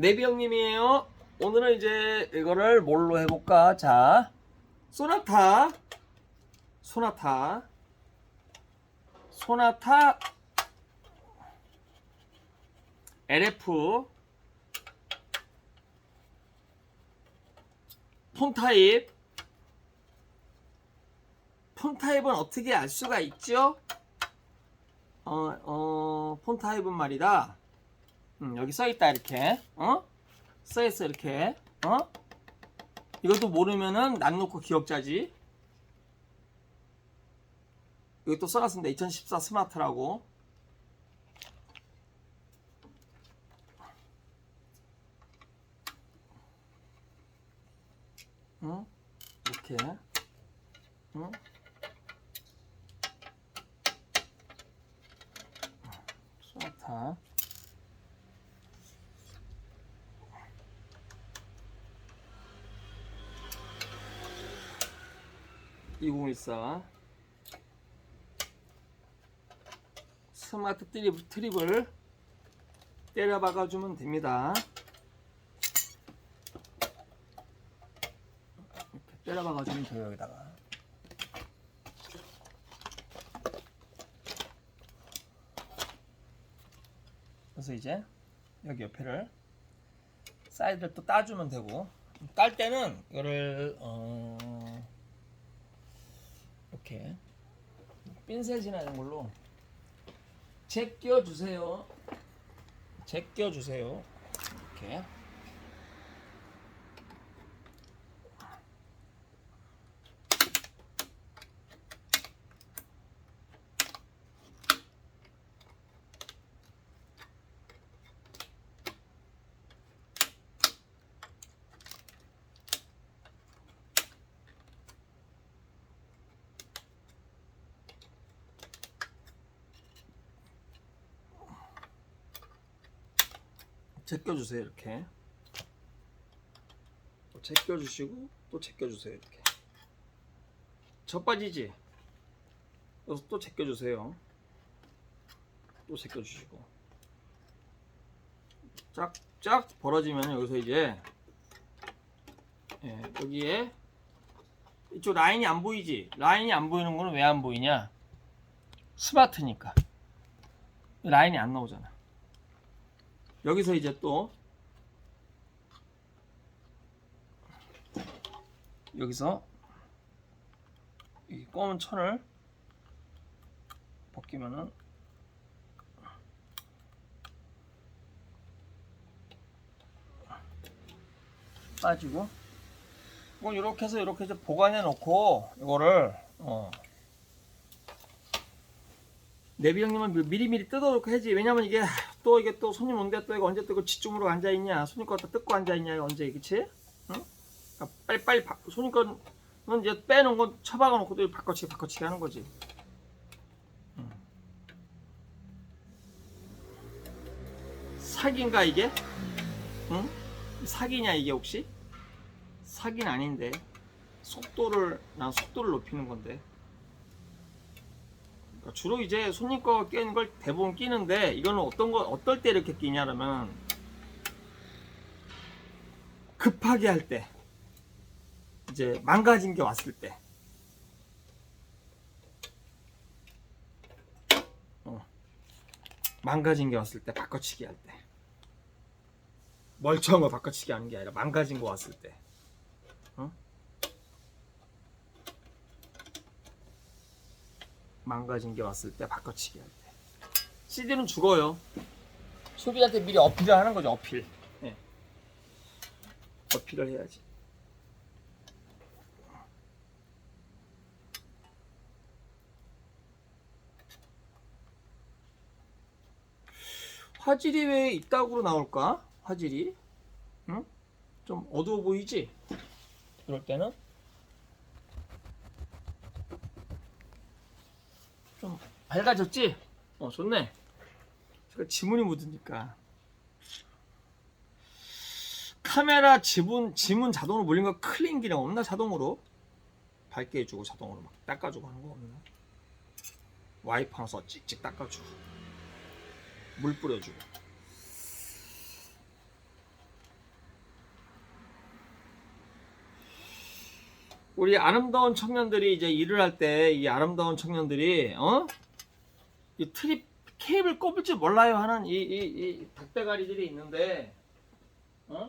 네비 형님이에요. 오늘은 이제 이거를 뭘로 해볼까? 자, 소나타, 소나타, 소나타 LF 폰 타입 폰 타입은 어떻게 알 수가 있죠? 어, 어, 폰 타입은 말이다. 음, 여기 써있다, 이렇게. 어? 써있어, 이렇게. 어? 이것도 모르면은 난 놓고 기억자지. 여기 또 써놨습니다. 2014 스마트라고. 응? 이렇게. 응? 소나타. 2014 스마트 트립, 트립을 때려 박아주면 됩니다. 이렇게 때려 박아주면 돼요, 여기다가. 그래서 이제 여기 옆에를 사이드를 또 따주면 되고 딸 때는 이거를 어 이렇게 핀셋이나 이런 걸로 제껴 주세요. 제껴 주세요. 이렇게 제껴 주세요. 이렇게 또 제껴 주시고 또 제껴 주세요. 이렇게 첫 빠지지. 여기서 또 제껴 주세요. 또 제껴 주시고 쫙쫙 벌어지면 여기서 이제 예, 여기에 이쪽 라인이 안 보이지? 라인이 안 보이는 거는 왜 안 보이냐? 스마트니까 라인이 안 나오잖아. 여기서 이제 또 여기서 이 검은 천을 벗기면은 빠지고 이건 이렇게 해서 이렇게 이제 보관해 놓고 이거를 어 내비 형님은 미- 미리미리 뜯어놓고 해야지 왜냐면 이게 또 이게 또 손님 온데 또 이거 언제 또 이거 지중으로 앉아 있냐 손님 거 다 뜯고 앉아 있냐 이거 언제 그치? 응? 그러니까 빨리 빨리 바, 손님 거는 이제 빼놓은 건 처박아 놓고 또 바꿔치기 바꿔치기 하는 거지 응. 사기인가 이게? 응? 사기냐 이게 혹시? 사기는 아닌데 속도를 난 속도를 높이는 건데 주로 이제 손님 거 끼는 걸 대부분 끼는데 이거는 어떤 거 어떨 때 이렇게 끼냐면 급하게 할 때 이제 망가진 게 왔을 때 어. 망가진 게 왔을 때 바꿔치기 할 때 멀쩡한 거 바꿔치기 하는 게 아니라 망가진 거 왔을 때 어? 망가진 게 왔을 때 바꿔치기 할 때. CD는 죽어요. 소비자한테 미리 어필을 하는 거죠, 어필. 예. 어필을 해야지. 화질이 왜 이따구로 나올까? 화질이? 응? 좀 어두워 보이지? 이럴 때는? 좀 밝아졌지? 어 좋네. 제가 지문이 묻으니까. 카메라 지문 지문 자동으로 물린 거 클린 기능 없나 자동으로? 밝게 해주고 자동으로 막 닦아주고 하는 거 없나? 와이프 하나 서 찍찍 닦아주고. 물 뿌려주고 우리 아름다운 청년들이 이제 일을 할 때 이 아름다운 청년들이 어? 이 트립 케이블 꼽을 줄 몰라요 하는 이, 이, 이 닭대가리들이 있는데 어?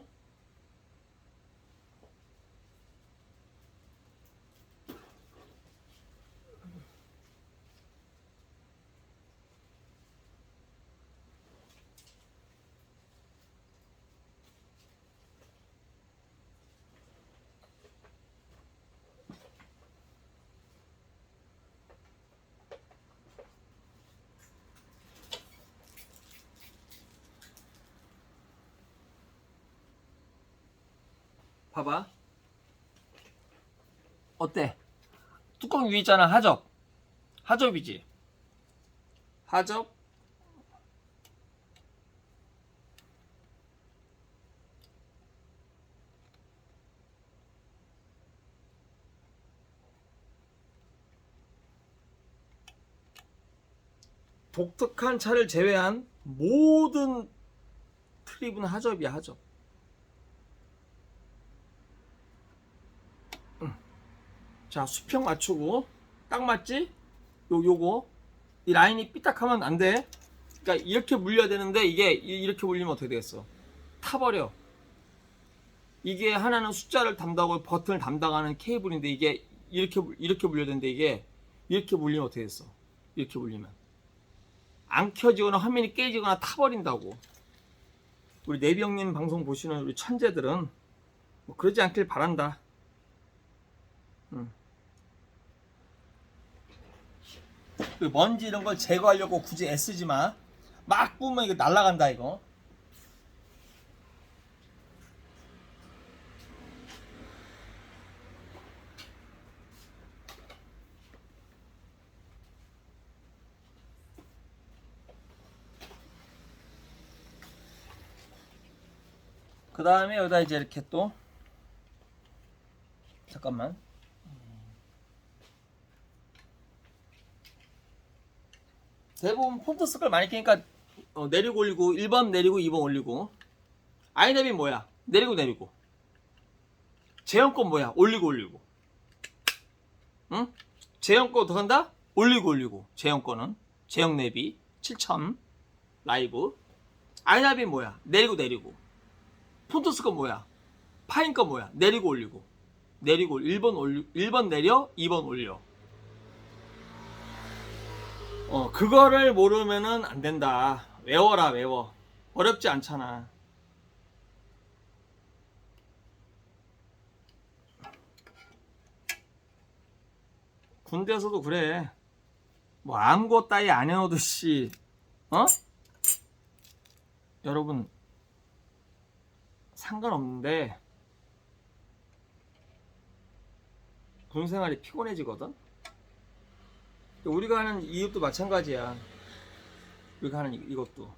봐봐. 어때? 뚜껑 위에 있잖아, 하접. 하접이지. 하접. 독특한 차를 제외한 모든 트립은 하접이야, 하접. 자 수평 맞추고 딱 맞지? 요 요거 이 라인이 삐딱하면 안 돼. 그러니까 이렇게 물려야 되는데 이게 이- 이렇게 물리면 어떻게 되겠어? 타버려. 이게 하나는 숫자를 담당하고 버튼을 담당하는 케이블인데 이게 이렇게 물- 이렇게 물려야 되는데 이게 이렇게 물리면 어떻게 됐어? 이렇게 물리면 안 켜지거나 화면이 깨지거나 타버린다고. 우리 내비 형님 방송 보시는 우리 천재들은 뭐 그러지 않길 바란다. 그 먼지 이런 걸 제거하려고 굳이 애쓰지 마. 막 뿌면 이거 날라간다 이거. 그 다음에 여기다 이제 이렇게 또 잠깐만 대부분 폰트 색깔 많이 끼니까 어, 내리고 올리고 1번 내리고 2번 올리고. 아이랩이 뭐야? 내리고 내리고. 제형권 뭐야? 올리고 올리고. 응? 제형권 어떻게 한다? 올리고 올리고. 제형권은? 제형 내비? 7000 라이브. 아이랩이 뭐야? 내리고 내리고. 폰토스 건 뭐야? 파인 건 뭐야? 내리고 올리고. 내리고 올- 1번 올리 1번 내려 2번 올려 어, 그거를 모르면은 안 된다. 외워라, 외워. 어렵지 않잖아. 군대에서도 그래. 뭐 아무것 따위 안 해오듯이, 어? 여러분, 상관없는데, 군 생활이 피곤해지거든? 우리가 하는 이것도 마찬가지야. 우리가 하는 이- 이것도.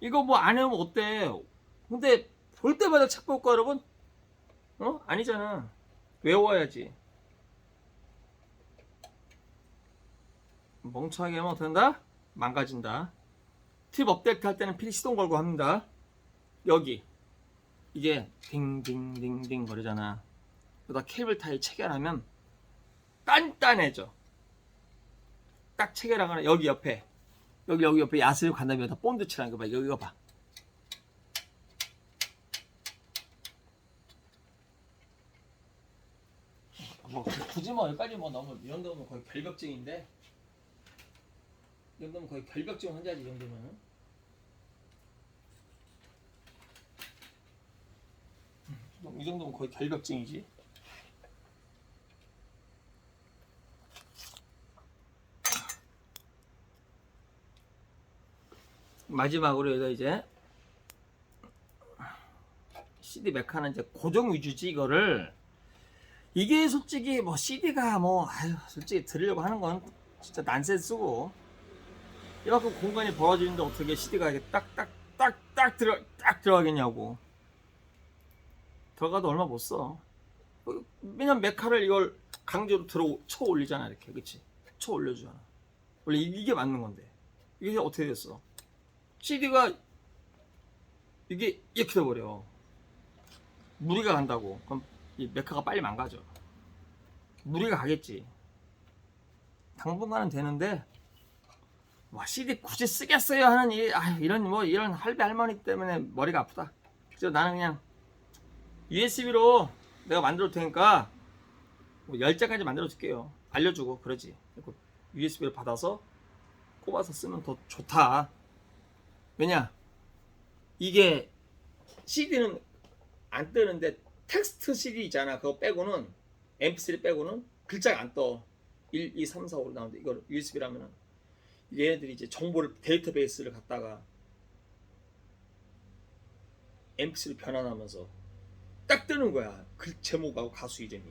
이거 뭐 안 해면 어때? 근데 볼 때마다 책 볼까 여러분? 어? 아니잖아. 외워야지. 멍청하게 하면 한다? 망가진다. 팁 업데이트 할 때는 필히 시동 걸고 합니다. 여기. 이게 딩딩딩딩 거리잖아. 그러다 케이블 타이 체결하면 단단해져. 딱 체결하거나 여기 옆에 여기 여기 옆에 야스를 간 다음에 여기다 본드 칠하는 거 봐. 여기 이거 봐. 뭐 굳이 뭐 여기까지 뭐 너무 이 정도면 거의 결벽증인데 이 정도면 거의 결벽증 환자지 이 정도면은 이 정도면 거의 결벽증이지. 마지막으로 여기다 이제 CD 메카는 이제 고정 위주지 이거를 이게 솔직히 뭐 CD가 뭐 아유 솔직히 들으려고 하는 건 진짜 난센스고 이만큼 공간이 벌어지는데 어떻게 CD가 이렇게 딱딱딱딱 들어 딱 들어가겠냐고 들어가도 얼마 못 써. 왜냐면 메카를 이걸 강제로 들어 쳐 올리잖아 이렇게 그치? 쳐 올려주잖아. 원래 이- 이게 맞는 건데 이게 어떻게 됐어? CD가 이게 이렇게 돼버려. 무리가 간다고. 그럼 이 메카가 빨리 망가져. 무리가 가겠지. 당분간은 되는데 와 CD 굳이 쓰겠어요 하는 이 아, 이런 뭐 이런 할배 할머니 때문에 머리가 아프다. 그래서 나는 그냥 USB로 내가 만들어 테니까 뭐 10장까지 만들어 줄게요. 알려주고 그러지. USB를 받아서 꼽아서 쓰면 더 좋다. 왜냐? 이게 CD는 안 뜨는데 텍스트 CD 있잖아. 그거 빼고는 MP3 빼고는 글자가 안 떠. 1, 2, 3, 4, 5로 나오는데 이걸 USB라면은 얘네들이 이제 정보를 데이터베이스를 갖다가 MP3로 변환하면서 딱 뜨는 거야. 글 제목하고 가수 이름이.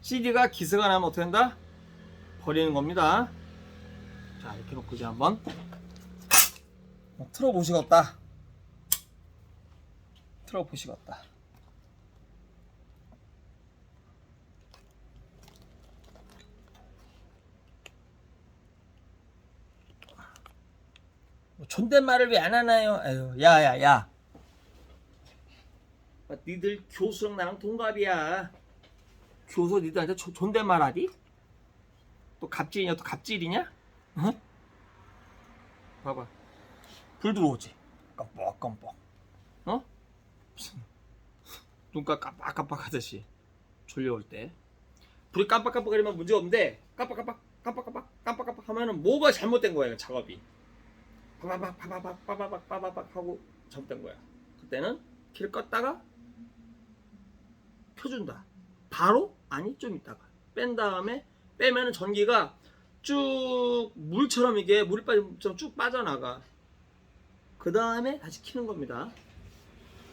CD가 기스가 나면 어떻게 된다? 버리는 겁니다. 자 이렇게 놓고 이제 한번 뭐 틀어보시겠다. 틀어보시겠다. 뭐 존댓말을 왜 안 하나요? 아유, 야 야 야. 아, 니들 교수랑 나랑 동갑이야. 교수 니들한테 조- 존댓말 하디? 또 갑질이냐 또 갑질이냐? 어? 봐봐. 불 들어오지. 깜빡 깜빡. 어? 무슨 눈가 깜빡깜빡 하듯이 졸려올 때. 불이 깜빡깜빡거리면 문제 없는데 깜빡깜빡 깜빡깜빡 깜빡깜빡 하면은 뭐가 잘못된 거야 작업이. 빠바박 빠바박 빠바박 빠바박 하고 잘못된 거야. 그때는 키를 껐다가 켜준다. 바로 아니 좀 있다가 뺀 다음에 빼면은 전기가 쭉 물처럼 이게 물이 빠지면 쭉 빠져나가. 그 다음에 다시 키는 겁니다.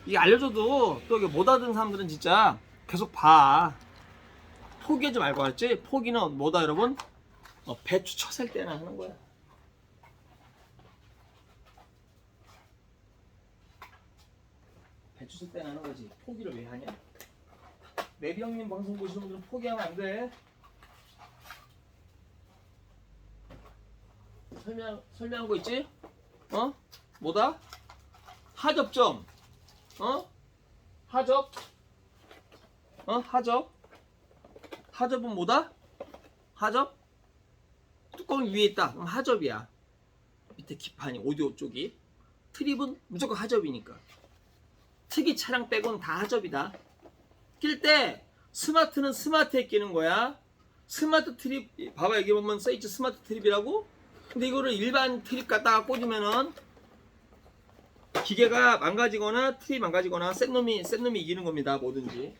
이게 알려줘도 또 이게 못 알아듣는 사람들은 진짜 계속 봐. 포기하지 말고 알지? 포기는 뭐다 여러분? 어, 배추 쳐셀 때나 하는 거야. 배추 칠 때나 하는 거지. 포기를 왜 하냐? 내비 형님 방송 보시는 분들은 포기하면 안 돼. 설명 설명한 거 있지? 어? 뭐다? 하접점. 어? 하접. 어? 하접. 하접은 뭐다? 하접. 뚜껑 위에 있다. 그럼 하접이야. 밑에 기판이 오디오 쪽이. 트립은 무조건 하접이니까. 특이 차량 빼고는 다 하접이다. 낄 때 스마트는 스마트에 끼는 거야. 스마트 트립 봐봐 여기 보면 써있지 스마트 트립이라고. 근데 이거를 일반 트립 갖다가 꽂으면은 기계가 망가지거나 트립 망가지거나 센 놈이 센 놈이 이기는 겁니다. 뭐든지.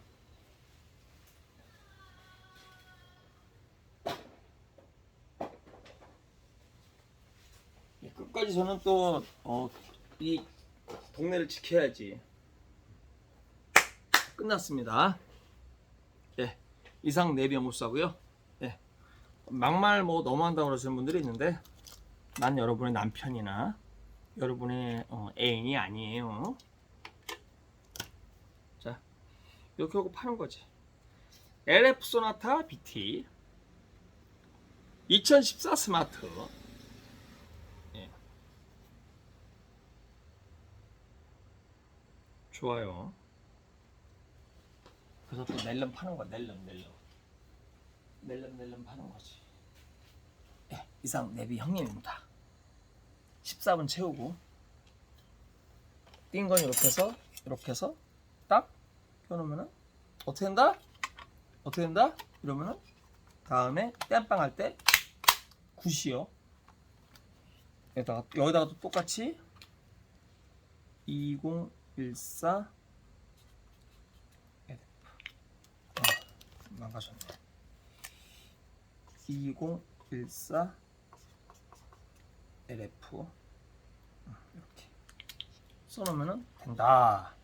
예, 끝까지 저는 또 어, 이 동네를 지켜야지. 끝났습니다. 예, 이상 내비 연못사고요. 예, 막말 뭐 너무한다고 그러시는 분들이 있는데 난 여러분의 남편이나 여러분의 어, 애인이 아니에요. 자, 이렇게 하고 파는 거지. LF 소나타 BT 2014 스마트 예. 좋아요. 그래서 또 낼름 파는 거야, 낼름, 낼름. 낼름, 낼름 파는 거지. 예, 이상 내비 형님입니다. 14분 채우고 띈건 이렇게 해서 이렇게 해서 딱 껴놓으면은 어떻게 된다? 어떻게 된다? 이러면은 다음에 땜빵 할 때 굿이요. 여기다가 여기다가 또 똑같이 2014 아, 망가졌네. 2014 LF 이렇게 써놓으면 된다.